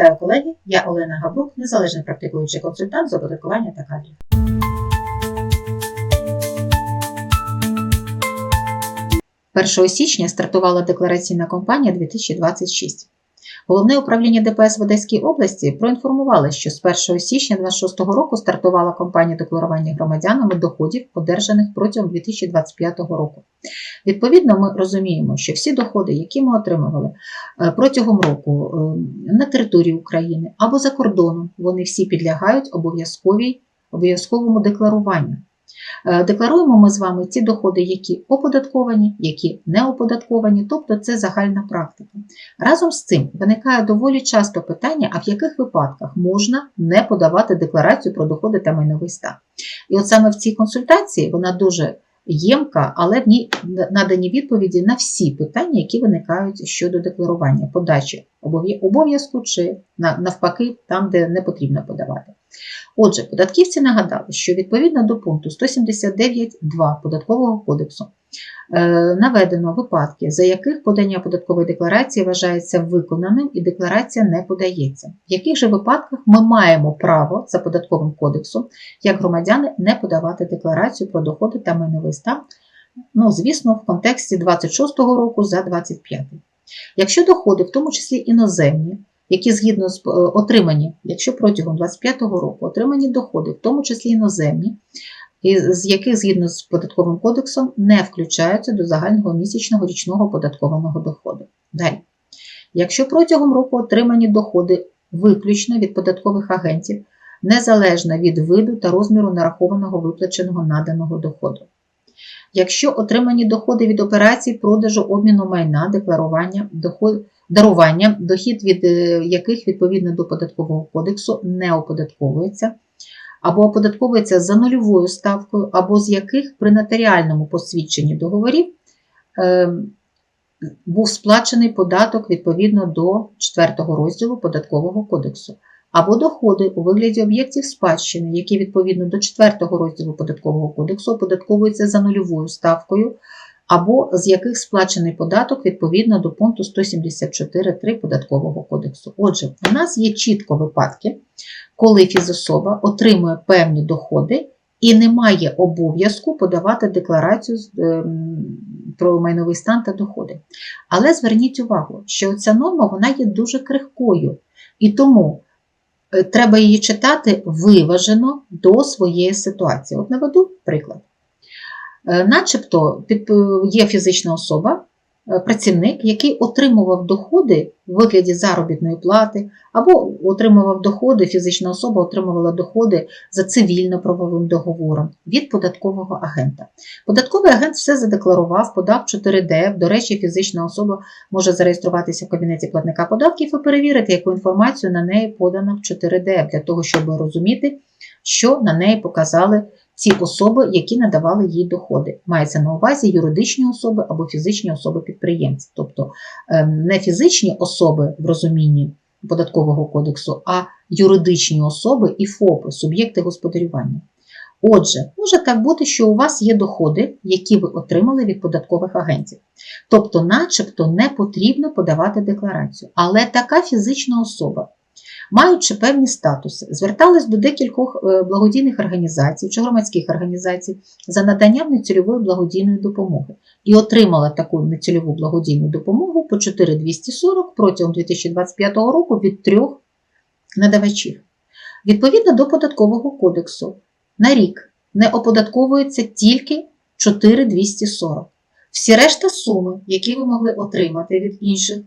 Вітаю колеги, я Олена Габрук, незалежний практикуючий консультант з оподаткування та кадрів. Першого січня стартувала деклараційна кампанія 2026. Головне управління ДПС в Одеській області проінформувало, що з 1 січня 2026 року стартувала кампанія декларування громадянами доходів, одержаних протягом 2025 року. Відповідно, ми розуміємо, що всі доходи, які ми отримували е, протягом року е, на території України або за кордоном, вони всі підлягають обов'язковій обов'язковому декларуванню. Е, Декларуємо ми з вами ті доходи, які оподатковані, які не оподатковані, тобто це загальна практика. Разом з цим виникає доволі часто питання, а в яких випадках можна не подавати декларацію про доходи та майновий стан. І от саме в цій консультації вона дуже ємка, але в ній надані відповіді на всі питання, які виникають щодо декларування, подачі обов'язку чи навпаки там, де не потрібно подавати. Отже, податківці нагадали, що відповідно до пункту 179.2 Податкового кодексу наведено випадки, за яких подання податкової декларації вважається виконаним і декларація не подається. В яких же випадках ми маємо право за податковим кодексом, як громадяни, не подавати декларацію про доходи та майновий стан, ну, звісно, в контексті 26-го року за 25 Якщо доходи, в тому числі іноземні, які згідно з е, отримані, якщо протягом 25-го року отримані доходи, в тому числі іноземні, з яких згідно з податковим кодексом не включаються до загального місячного річного податкованого доходу. Далі. Якщо протягом року отримані доходи виключно від податкових агентів, незалежно від виду та розміру нарахованого виплаченого наданого доходу. Якщо отримані доходи від операцій продажу обміну майна, декларування, доход, дарування, дохід від е, яких відповідно до податкового кодексу не оподатковується, або оподатковується за нульовою ставкою, або з яких при нотаріальному посвідченні договорів е, був сплачений податок відповідно до 4 розділу податкового кодексу або доходи у вигляді об'єктів спадщини, які відповідно до 4 розділу податкового кодексу оподатковуються за нульовою ставкою, або з яких сплачений податок відповідно до пункту 174.3 податкового кодексу. Отже, у нас є чітко випадки, коли фізособа отримує певні доходи. І не має обов'язку подавати декларацію ем, про майновий стан та доходи. Але зверніть увагу, що ця норма вона є дуже крихкою. І тому Е, треба її читати виважено до своєї ситуації. От наведу приклад. Е, начебто є фізична особа, Е, працівник, який отримував доходи в вигляді заробітної плати, або отримував доходи, фізична особа отримувала доходи за цивільно-правовим договором від податкового агента. Податковий агент все задекларував, подав 4D. До речі, фізична особа може зареєструватися в кабінеті платника податків і перевірити, яку інформацію на неї подано в 4D, для того, щоб розуміти, що на неї показали ці особи, які надавали їй доходи. Мається на увазі юридичні особи або фізичні особи-підприємці, тобто ем, не фізичні особи в розумінні податкового кодексу, а юридичні особи і ФОПи, суб'єкти господарювання. Отже, може так бути, що у вас є доходи, які ви отримали від податкових агентів. Тобто, начебто, не потрібно подавати декларацію. Але така фізична особа маючи певні статуси, звертались до декількох е, благодійних організацій чи громадських організацій за наданням нецільової благодійної допомоги і отримала таку нецільову благодійну допомогу по 4240 протягом 2025 року від трьох надавачів. Відповідно до податкового кодексу, на рік не оподатковується тільки 4240. Всі решта суми, які ви могли отримати від інших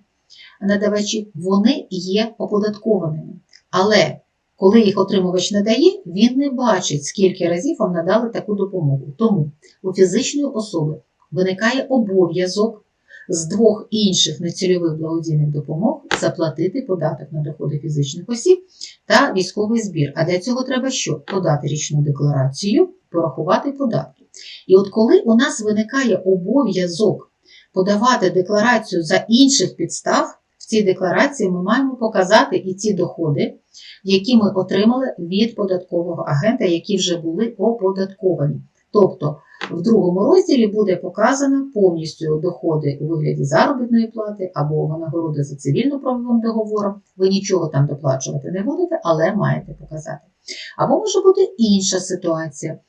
надавачів, вони є оподаткованими. Але коли їх отримувач надає, він не бачить, скільки разів вам надали таку допомогу. Тому у фізичної особи виникає обов'язок з двох інших нецільових благодійних допомог заплатити податок на доходи фізичних осіб та військовий збір. А для цього треба що? Подати річну декларацію, порахувати податки. І от коли у нас виникає обов'язок подавати декларацію за інших підстав, в цій декларації ми маємо показати і ті доходи, які ми отримали від податкового агента, які вже були оподатковані. Тобто в другому розділі буде показано повністю доходи у вигляді заробітної плати або винагороди за цивільно-правовим договором. Ви нічого там доплачувати не будете, але маєте показати. Або може бути інша ситуація.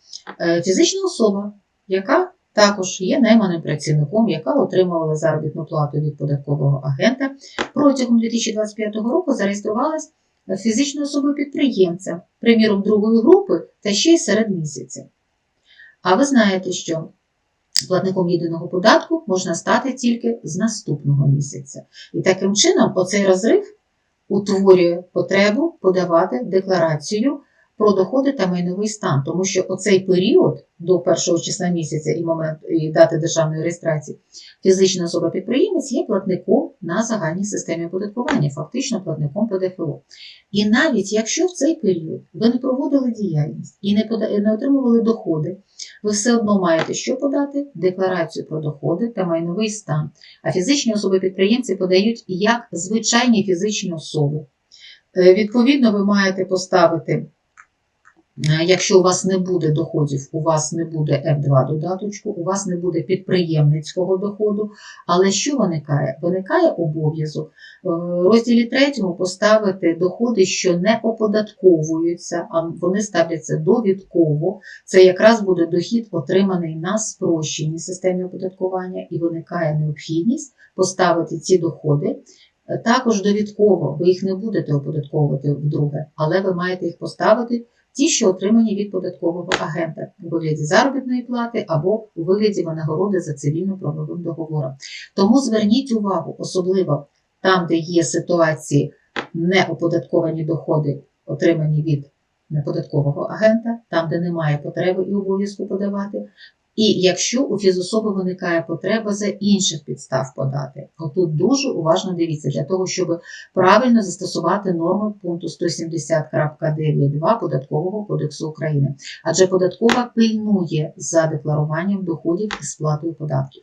Е, Фізична особа, яка також є найманим працівником, яка отримувала заробітну плату від податкового агента, протягом 2025 року зареєструвалась фізичною особою підприємця, приміром другої групи та ще й серед місяця. А ви знаєте, що платником єдиного податку можна стати тільки з наступного місяця. І таким чином оцей розрив утворює потребу подавати декларацію про доходи та майновий стан, тому що оцей період до першого числа місяця і момент і дати державної реєстрації фізична особа підприємець є платником на загальній системі оподаткування, фактично платником ПДФО. І навіть якщо в цей період ви не проводили діяльність і не, не отримували доходи, ви все одно маєте що подати? Декларацію про доходи та майновий стан. А фізичні особи-підприємці подають як звичайні фізичні особи. Е, Відповідно, ви маєте поставити, якщо у вас не буде доходів, у вас не буде F2 додаточку, у вас не буде підприємницького доходу. Але що виникає? Виникає обов'язок в розділі 3 поставити доходи, що не оподатковуються, а вони ставляться довідково. Це якраз буде дохід, отриманий на спрощеній системі оподаткування, і виникає необхідність поставити ці доходи. е, Також довідково, ви їх не будете оподатковувати вдруге, але ви маєте їх поставити ті, що отримані від податкового агента у вигляді заробітної плати або у вигляді винагороди за цивільно-правовим договором. Тому зверніть увагу, особливо там, де є ситуації неоподатковані доходи, отримані від неподаткового агента, там, де немає потреби і обов'язку подавати. І якщо у фізособи виникає потреба за інших підстав подати, отут дуже уважно дивіться для того, щоб правильно застосувати норми пункту 170.9.2 Податкового кодексу України. Адже податкова пильнує за декларуванням доходів і сплатою податків.